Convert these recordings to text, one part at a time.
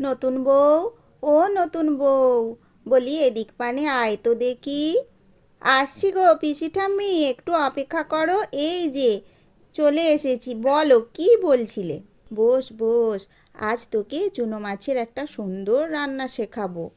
নতুন বউ, ও নতুন বউ। বলি, এদিক পানে আয় তো দেখি। আসছি গো পিসি ঠাম্মি, একটু অপেক্ষা করো, এই যে চলে এসেছি। বলো, কি বলছিলে? বস বস, আজ তোকে চুনো মাছের একটা সুন্দর রান্না শেখাবো।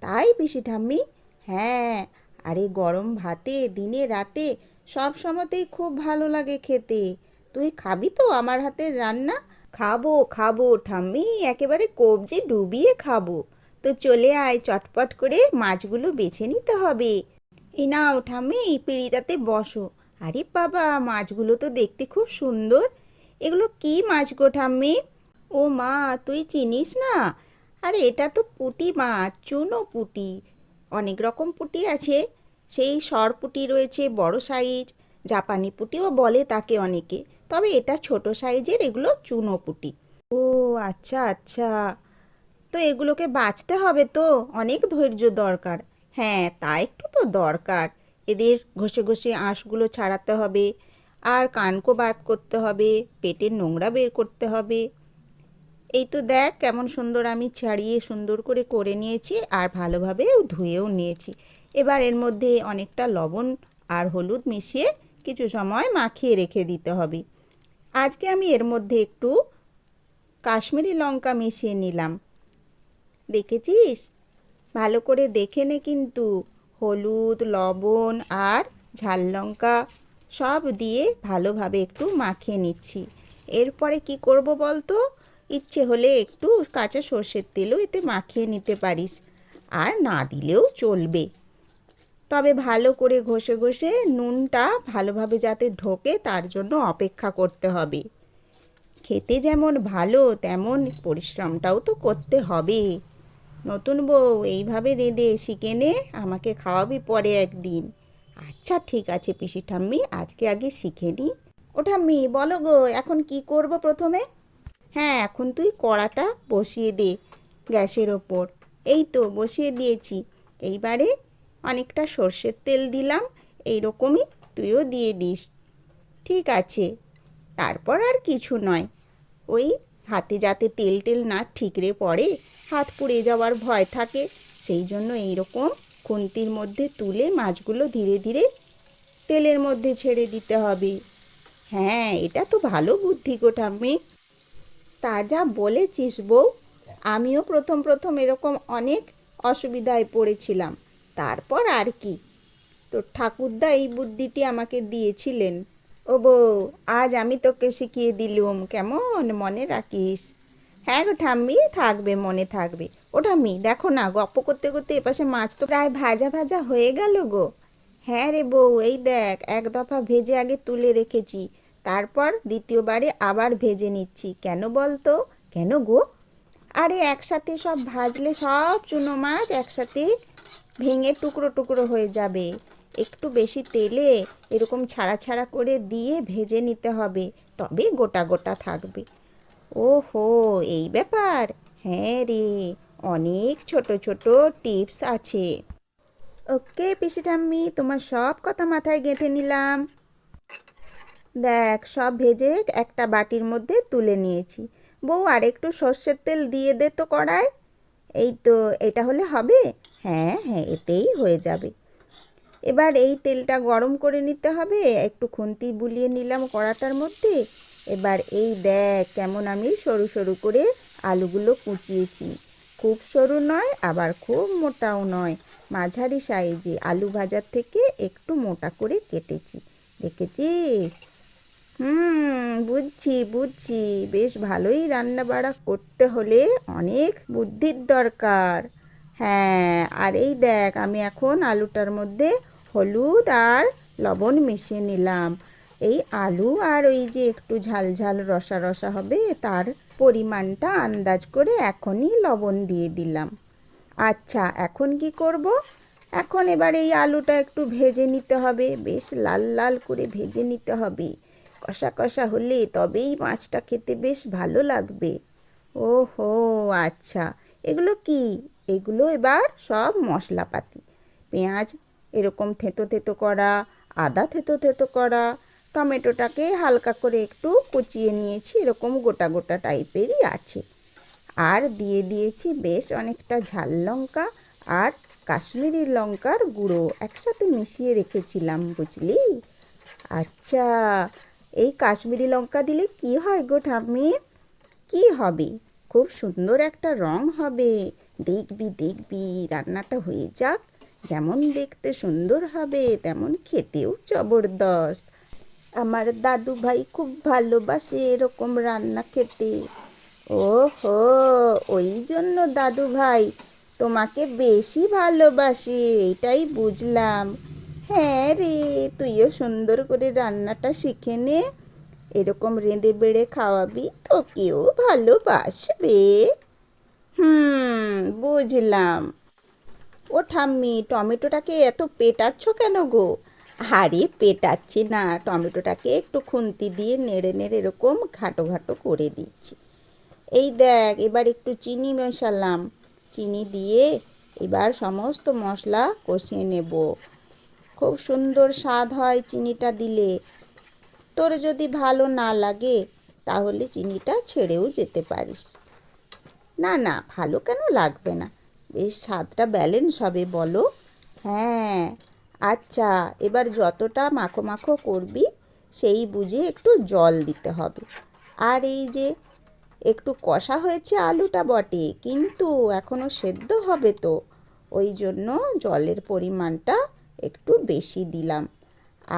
তাই পিসি ঠাম্মি? হ্যাঁ আরে গরম ভাতে, দিনে রাতে সব সময়তেই খুব ভালো লাগে খেতে। তুই খাবি তো আমার হাতের রান্না? খাব খাব, ঠাম্মি, একেবারে কবজি ডুবিয়ে খাব। তো চলে আয়, চটপট করে মাছগুলো বেছে নিতে হবে। এ নাও ঠাম্মি পিঁড়িটাতে বসো। আরে বাবা, মাছগুলো তো দেখতে খুব সুন্দর। এগুলো কি মাছ গো ঠাম্মি? ও মা, তুই চিনিস না? আরে এটা তো পুঁটি মাছ, চুনো পুঁটি। অনেক রকম পুঁটি আছে। সেই সর পুঁটি রয়েছে, বড় সাইজ। জাপানি পুঁটিও বলে তাকে অনেকে। তবে এটা ছোট সাইজের, এগুলো চুনো পুঁটি। ও আচ্ছা আচ্ছা। তো এগুলোকে বাঁচতে হবে তো, অনেক ধৈর্য দরকার। হ্যাঁ তা একটু তো দরকার। এদের ঘষে ঘষে আঁশগুলো ছাড়াতে হবে, আর কানকো বাদ করতে হবে, পেটের নোংরা বের করতে হবে। এই তো দেখ, কেমন সুন্দর আমি ছাড়িয়ে সুন্দর করে করে নিয়েছি, আর ভালোভাবে ধুয়েও নিয়েছি। এবার এর মধ্যে অনেকটা লবণ আর হলুদ মিশিয়ে কিছু সময় মাখিয়ে রেখে দিতে হবে। আজকে আমি এর মধ্যে একটু কাশ্মীরি লঙ্কা মিশিয়ে নিলাম। দেখেছিস? ভালো করে দেখে নে কিন্তু। হলুদ, লবণ আর ঝাল লঙ্কা সব দিয়ে ভালোভাবে একটু মাখিয়ে নিচ্ছি। এরপরে কি করব বলতো? ইচ্ছে হলে একটু কাঁচা সর্ষের তেলও এতে মাখিয়ে নিতে পারিস। আর না দিলেও চলবে। তবে ভালো করে ঘষে ঘষে নুনটা ভালোভাবে যাতে ঢোকে, তার জন্য অপেক্ষা করতে হবে। খেতে যেমন ভালো, তেমন পরিশ্রমটাও তো করতে হবে। নতুন বউ, এইভাবে রেঁধে শিখে নে, আমাকে খাওয়াবি পরে একদিন। আচ্ছা ঠিক আছে পিসি ঠাম্মি, আজকে আগে শিখে নি। ও ঠাম্মি, বলো গো, এখন কি করব প্রথমে? হ্যাঁ এখন তুই কড়াটা বসিয়ে দে গ্যাসের ওপর। এই তো, বসিয়ে দিয়েছি। এইবারে অনেকটা সর্ষের তেল দিলাম এই রকমই তুইও দিয়ে দিস। ঠিক আছে, তারপর আর কিছু নয়। ওই হাতে যাতে তেল টেল না ঠিকরে পড়ে, হাত পুড়ে যাওয়ার ভয় থাকে, সেই জন্য এই রকম খুন্তির মধ্যে তুলে মাছগুলো ধীরে ধীরে তেলের মধ্যে ছেড়ে দিতে হবে। হ্যাঁ এটা তো ভালো বুদ্ধি গো ঠাম্মি। তা যা বলেছিস বউ, আমিও প্রথম প্রথম এরকম অনেক অসুবিধায় পড়েছিলাম। তারপর আর কি? তো ঠাকুরদা এই বুদ্ধিটি আমাকে দিয়েছিলেন। ও বউ আজ আমি তোকে শিখিয়ে দিলুম, কেমন মনে রাখিস? হ্যাঁ গো ঠাম্মি, থাকবে, মনে থাকবে। ও ঠাম্মি, দেখো না, গপ্প করতে করতে এপাশে মাছ তো প্রায় ভাজা ভাজা হয়ে গেল গো। হ্যাঁ রে বউ, এই দেখ, এক দফা ভেজে আগে তুলে রেখেছি। তারপর দ্বিতীয়বারে আবার ভেজে নিচ্ছি। কেন বলতো? কেন গো? আরে একসাথে সব ভাজলে সব চুনো মাছ একসাথে ভেঙে টুকরো টুকরো হয়ে যাবে। একটু বেশি তেলে এরকম ছাড়া ছাড়া করে দিয়ে ভেজে নিতে হবে, তবে গোটা গোটা থাকবে। ও হো এই ব্যাপার? হ্যাঁ রে, অনেক ছোট ছোট টিপস আছে। ওকে পিসি ঠাম্মি, তোমার সব কথা মাথায় গেঁথে নিলাম। দেখ, সব ভেজে একটা বাটির মধ্যে তুলে নিয়েছি। বউ আর একটু সর্ষের তেল দিয়ে দে তো কড়ায় এই তো এটা হলে হবে? হ্যাঁ হ্যাঁ এতেই হয়ে যাবে। এবার এই তেলটা গরম করে নিতে হবে। একটু খুন্তি বুলিয়ে নিলাম কড়াটার মধ্যে। এবার এই দেখ কেমন আমি সরু সরু করে আলুগুলো কুচিয়েছি। খুব সরু নয়, আবার খুব মোটাও নয়। মাঝারি সাইজে আলু ভাজার থেকে একটু মোটা করে কেটেছি। দেখেছিস? হুম, বুঝছি বুঝছি। বেশ ভালোই রান্না বাড়া করতে হলে অনেক বুদ্ধির দরকার। হ্যাঁ আর এই দেখ, আমি এখন আলুটার মধ্যে হলুদ আর লবণ মিশিয়ে নিলাম। এই আলু আর ওই যে একটু ঝাল ঝাল রসা রসা হবে, তার পরিমাণটা আন্দাজ করে এখনই লবণ দিয়ে দিলাম। আচ্ছা এখন কি করব? এখন এবার এই আলুটা একটু ভেজে নিতে হবে। বেশ লাল লাল করে ভেজে নিতে হবে। কষা কষা হলে তবেই মাছটা খেতে বেশ ভালো লাগবে। ও হো আচ্ছা। এগুলো কি? এগুলো এবার সব মশলাপাতি। পেঁয়াজ এরকম থেতো থেতো করা, আদা থেতো থেতো করা, টমেটোটাকে হালকা করে একটু কুচিয়ে নিয়েছি, এরকম গোটা গোটা টাইপেরই আছে। আর দিয়ে দিয়েছি বেশ অনেকটা ঝাল লঙ্কা আর কাশ্মীরি লঙ্কার গুঁড়ো। একসাথে মিশিয়ে রেখেছিলাম, বুঝলি? আচ্ছা। এই কাশ্মীরি লঙ্কা দিলে কি হয় গো ঠাম্মি কি হবে? খুব সুন্দর একটা রং হবে। দেখবি দেখবি, রান্নাটা হয়ে যাক। যেমন দেখতে সুন্দর হবে, তেমন খেতেও জবরদস্ত। আমার দাদু ভাই খুব ভালোবাসে এরকম রান্না খেতে। ও হো ওই জন্য দাদু ভাই তোমাকে বেশি ভালোবাসে, এটাই বুঝলাম। হ্যাঁ রে, তুইও সুন্দর করে রান্নাটা শিখে নে। এরকম রেঁধে বেড়ে খাওয়াবি, তোকেও ভালোবাসবে। হুম, বুঝলাম। ও ঠাম্মি, টমেটোটাকে এত পেটাচ্ছ কেন গো? আরে, পেটাচ্ছি না। টমেটোটাকে একটু খুন্তি দিয়ে নেড়ে নেড়ে এরকম ঘাটো ঘাটো করে দিচ্ছি। এই দেখ, এবার একটু চিনি মেশালাম। চিনি দিয়ে এবার সমস্ত মশলা কষিয়ে নেব। খুব সুন্দর স্বাদ হয় চিনিটা দিলে। তোর যদি ভালো না লাগে, তাহলে চিনিটা ছেড়েও যেতে পারিস। না না, ভালো কেন লাগবে না? বেশ স্বাদটা ব্যালেন্স হবে, বলো। হ্যাঁ আচ্ছা এবার যতটা মাখো মাখো করবি, সেই বুঝে একটু জল দিতে হবে। আর এই যে একটু কষা হয়েছে আলুটা বটে, কিন্তু এখনও সেদ্ধ হবে তো। ওই জন্য জলের পরিমাণটা একটু বেশি দিলাম।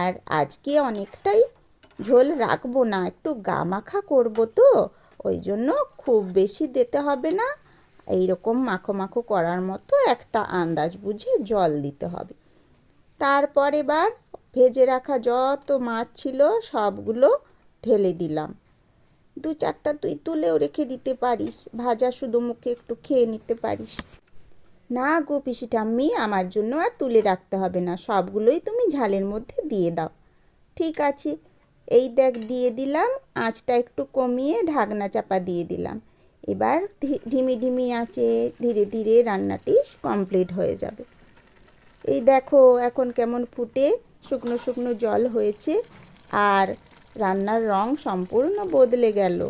আর আজকে অনেকটাই ঝোল রাখব না, একটু গা মাখা করব তো, ওই জন্য খুব বেশি দিতে হবে না। এইরকম মাখো মাখো করার মতো একটা আন্দাজ বুঝে জল দিতে হবে। তারপর এবার ভেজে রাখা যত মাছ ছিল সবগুলো ঢেলে দিলাম। দু চারটা তুই তুলেও রেখে দিতে পারিস, ভাজা শুধু মুখে একটু খেয়ে নিতে পারিস। না গো পিসি ঠাম্মি আমার জন্য আর তুলে রাখতে হবে না, সবগুলোই তুমি ঝালের মধ্যে দিয়ে দাও। ঠিক আছে, এই দেখ দিয়ে দিলাম, আঁচটা একটু কমিয়ে ঢাকনা চাপা দিয়ে দিলাম। এবার ঢিমি ধিমি আঁচে ধীরে ধীরে রান্নাটি কমপ্লিট হয়ে যাবে। এই দেখো এখন কেমন ফুটে শুকনো শুকনো জল হয়েছে, আর রান্নার রং সম্পূর্ণ বদলে গেল।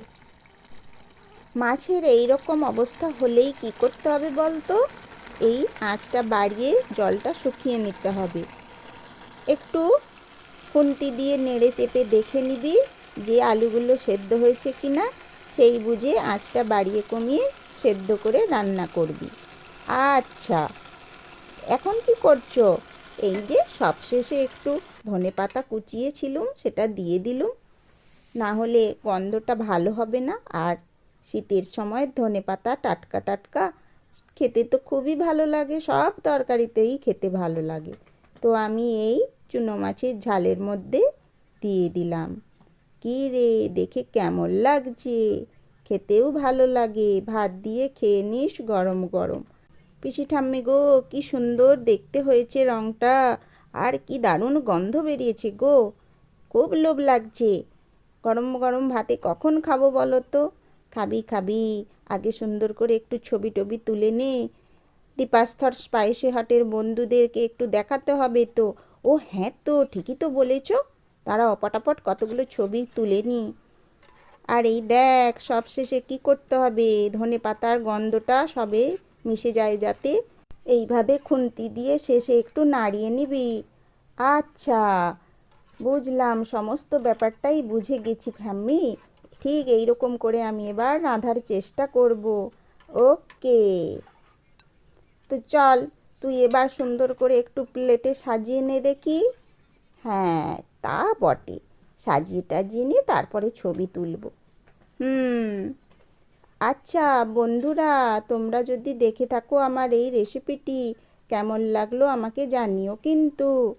মাছের এই রকম অবস্থা হলেই কি করতে হবে বলতো? এই আঁচটা বাড়িয়ে জলটা শুকিয়ে নিতে হবে। একটু খুন্তি দিয়ে নেড়ে চেপে দেখে নিবি যে আলুগুলো সেদ্ধ হয়েছে কি না সেই বুঝে আঁচটা বাড়িয়ে কমিয়ে সেদ্ধ করে রান্না করবি। আচ্ছা এখন কি করছ? এই যে সবশেষে একটু ধনে পাতা কুচিয়েছিলুম, সেটা দিয়ে দিলুম। না হলে গন্ধটা ভালো হবে না। আর শীতের সময় ধনে পাতা টাটকা টাটকা খেতে তো খুবই ভালো লাগে, সব তরকারিতেই খেতে ভালো লাগে। তো আমি এই চুনো মাছের ঝালের মধ্যে দিয়ে দিলাম। কী রে, দেখে কেমন লাগছে? খেতেও ভালো লাগে, ভাত দিয়ে খেয়ে নিস গরম গরম। পিসি ঠাম্মি গো, কি সুন্দর দেখতে হয়েছে রংটা, আর কি দারুণ গন্ধ বেরিয়েছে গো। খুব লোভ লাগছে। গরম গরম ভাতে কখন খাব বলো তো? খাবি খাবি আগে সুন্দর করে একটু ছবি টবি তুলে নে। দীপাস্থর স্পাইসি হাটের বন্ধুদেরকে একটু দেখাতে হবে তো। ও হ্যাঁ তো, ঠিকই তো বলেছ। তারা অপটাপট কতগুলো ছবি তুলে নি। আর এই দেখ সবশেষে কি করতে হবে? ধনে পাতার গন্ধটা সবে মিশে যায় যাতে। এইভাবে খুন্তি দিয়ে শেষে একটু নাড়িয়ে নিবি। আচ্ছা বুঝলাম, সমস্ত ব্যাপারটাই বুঝে গেছি ফ্যামি ঠিক এই রকম করে আমি এবার রাঁধার চেষ্টা করব। ওকে। তো চল, তুই এবার সুন্দর করে একটু প্লেটে সাজিয়ে নে দেখি। হ্যাঁ তা বটে। সাজিয়ে টাজিয়ে নিয়ে তারপরে ছবি তুলব। হুম। আচ্ছা বন্ধুরা, তোমরা যদি দেখে থাকো আমার এই রেসিপিটি, কেমন লাগল আমাকে জানিও কিন্তু।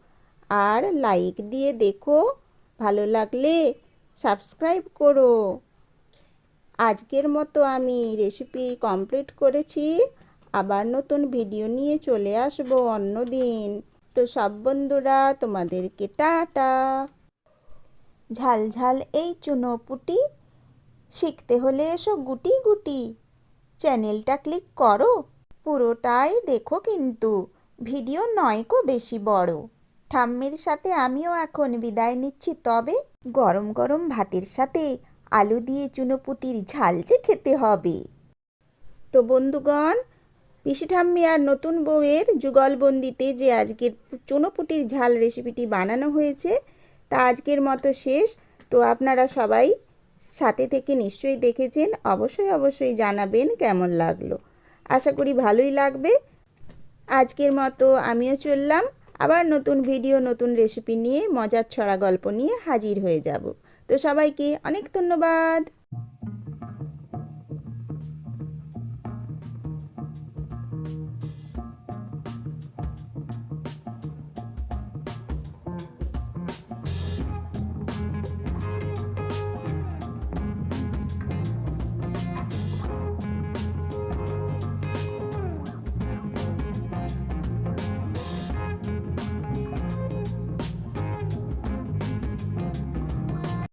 আর লাইক দিয়ে দেখো, ভালো লাগলে সাবস্ক্রাইব করো। আজকের মতো আমি রেসিপি কমপ্লিট করেছি। আবার নতুন ভিডিও নিয়ে চলে আসব অন্য দিন তো সব বন্ধুরা, তোমাদেরকে টাটা। ঝাল ঝাল এই চুনো চুনোপুটি শিখতে হলে এসো গুটি গুটি। চ্যানেলটা ক্লিক করো। পুরোটাই দেখো কিন্তু। ভিডিও নয় কো বেশি বড়। ঠাম্মির সাথে আমিও এখন বিদায় নিচ্ছি। তবে গরম গরম ভাতের সাথে আলু দিয়ে চুনোপুটির ঝাল যে খেতে হবে। তো বন্ধুগণ, পিসি ঠাম্মি আর নতুন বউয়ের যুগলবন্দিতে যে আজকের চুনোপুটির ঝাল রেসিপিটি বানানো হয়েছে, তা আজকের মতো শেষ। তো আপনারা সবাই সাথে থেকে নিশ্চয়ই দেখেছেন, অবশ্যই অবশ্যই জানাবেন কেমন লাগল। আশা করি ভালোই লাগবে। আজকের মতো আমিও চললাম। আবার নতুন ভিডিও নতুন রেসিপি নিয়ে মজার ছড়া গল্প নিয়ে হাজির হয়ে যাব। তো সবাইকে অনেক ধন্যবাদ।